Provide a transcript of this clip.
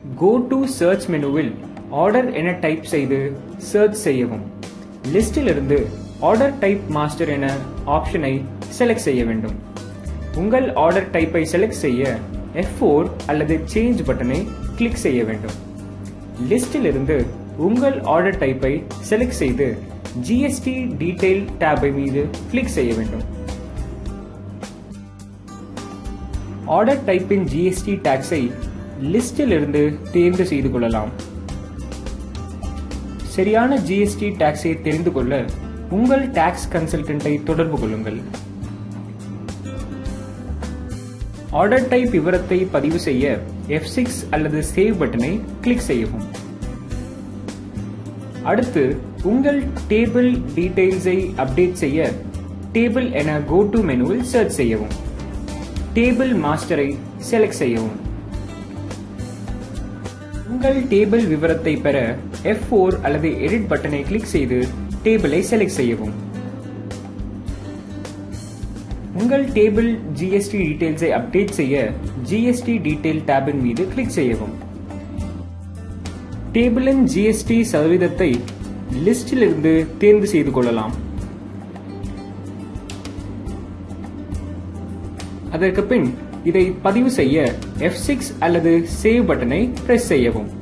Go to search மெனுவில் order என type செய்து சர்ச் செய்யவும். லிஸ்டிலிருந்து ஆர்டர் டைப் மாஸ்டர் என ஆப்ஷனை செலக்ட் செய்ய வேண்டும். உங்கள் ஆர்டர் டைப்பை செலக்ட் செய்ய F4 அல்லது சேஞ்ச் பட்டனை கிளிக் செய்ய வேண்டும். லிஸ்டிலிருந்து உங்கள் ஆர்டர் டைப்பை செலக்ட் செய்து ஜிஎஸ்டி டீடைல் டேபை மீது கிளிக் செய்ய வேண்டும். ஆர்டர் டைப்பின் ஜிஎஸ்டி டாக்ஸை லிஸ்டில் இருந்து தேர்ந்து செய்து கொள்ளலாம். சரியான ஜிஎஸ்டி டாக்ஸை தெரிந்து கொள்ள உங்கள் டாக்ஸ் கன்சல்டன்ட்டை தொடர்பு கொள்ளுங்கள். ஆர்டர் டைப் விவரத்தை பதிவு செய்ய F6 அல்லது சேவ் பட்டனை கிளிக் செய்யவும். அடுத்து உங்கள் டேபிள் டீடைல்ஸை அப்டேட் செய்ய டேபிள் என கோ டு மெனுவில் சர்ச் செய்யவும். டேபிள் மாஸ்டரை செலக்ட் செய்யவும். உங்கள் டேபிள் விவரத்தை பெற F4 அல்லது எடிட் பட்டனை கிளிக் செய்து டேபிளை செலக்ட் செய்யவும். உங்கள் டேபிள் ஜிஎஸ்டி டீடைல்ஸை அப்டேட் செய்ய ஜிஎஸ்டி டீடைல் டேபின் மீது கிளிக் செய்யவும். டேபிளின் ஜிஎஸ்டி சதவீதத்தை லிஸ்டிலிருந்து தேர்வு செய்து கொள்ளலாம். அதற்கு பின் இதை பதிவு செய்ய F6 அல்லது சேவ் பட்டனை பிரஸ் செய்யவும்.